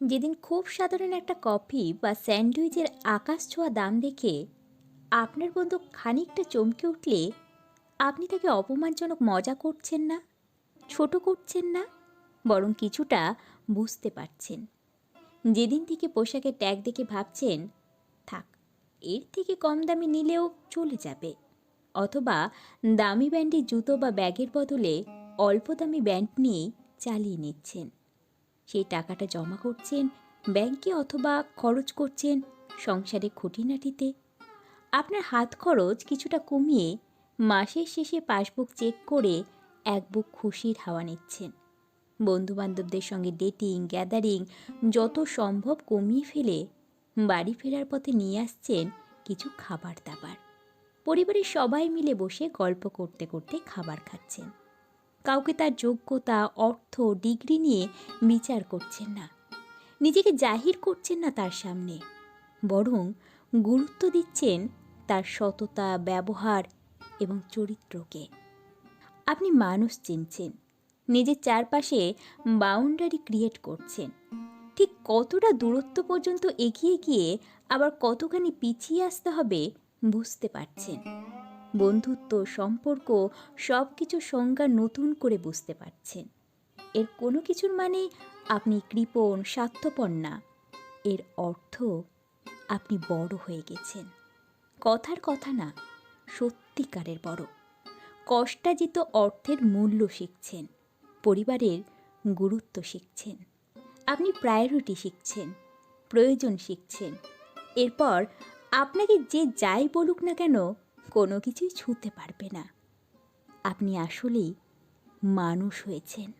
যেদিন খুব সাধারণ একটা কফি বা স্যান্ডউইচের আকাশ ছোঁয়া দাম দেখে আপনার বন্ধু খানিকটা চমকে উঠলে আপনি তাকে অপমানজনক মজা করছেন না, ছোট করছেন না, বরং কিছুটা বুঝতে পারছেন। যেদিন থেকে পোশাকের ট্যাগ দেখে ভাবছেন, থাক, এর থেকে কম দামি নিলেও চলে যাবে। অথবা দামি ব্যান্ডের জুতো বা ব্যাগের বদলে অল্প দামি ব্যান্ড নিয়েই চালিয়ে নিচ্ছেন। সেই টাকাটা জমা করছেন, ব্যাংকে অথবা খরচ করছেন সংসারে খুঁটিনাটিতে। আপনার হাত খরচ কিছুটা কমিয়ে মাসের শেষে পাসবুক চেক করে এক বুক খুশির হাওয়া নিচ্ছেন। বন্ধুবান্ধবদের সঙ্গে ডেটিং গ্যাদারিং যত সম্ভব কমিয়ে ফেলে বাড়ি ফেরার পথে নিয়ে আসছেন কিছু খাবার দাবার। পরিবারের সবাই মিলে বসে গল্প করতে করতে খাবার খাচ্ছেন। কাউকে তার যোগ্যতা, অর্থ, ডিগ্রি নিয়ে বিচার করছেন না। নিজেকে জাহির করছেন না তার সামনে। বরং গুরুত্ব দিচ্ছেন তার সততা, ব্যবহার এবং চরিত্রকে। আপনি মানুষ চিনছেন, নিজের চারপাশে বাউন্ডারি ক্রিয়েট করছেন। ঠিক কতটা দূরত্ব পর্যন্ত এগিয়ে গিয়ে আবার কতখানি পিছিয়ে আসতে হবে বুঝতে পারছেন। বন্ধুত্ব, সম্পর্ক সব কিছু সংজ্ঞা নতুন করে বুঝতে পারছেন। এর কোনো কিছুর মানে আপনি কৃপণ, স্বার্থপর না। এর অর্থ আপনি বড় হয়ে গেছেন। কথার কথা না, সত্যিকারের বড়। কষ্টাজিত অর্থের মূল্য শিখছেন, পরিবারের গুরুত্ব শিখছেন, আপনি প্রায়োরিটি শিখছেন, প্রয়োজন শিখছেন। এরপর আপনাকে যে যাই বলুক না কেন কোনো কিছুই ছুঁতে পারবে না। আপনি আসলেই মানুষ হয়েছেন।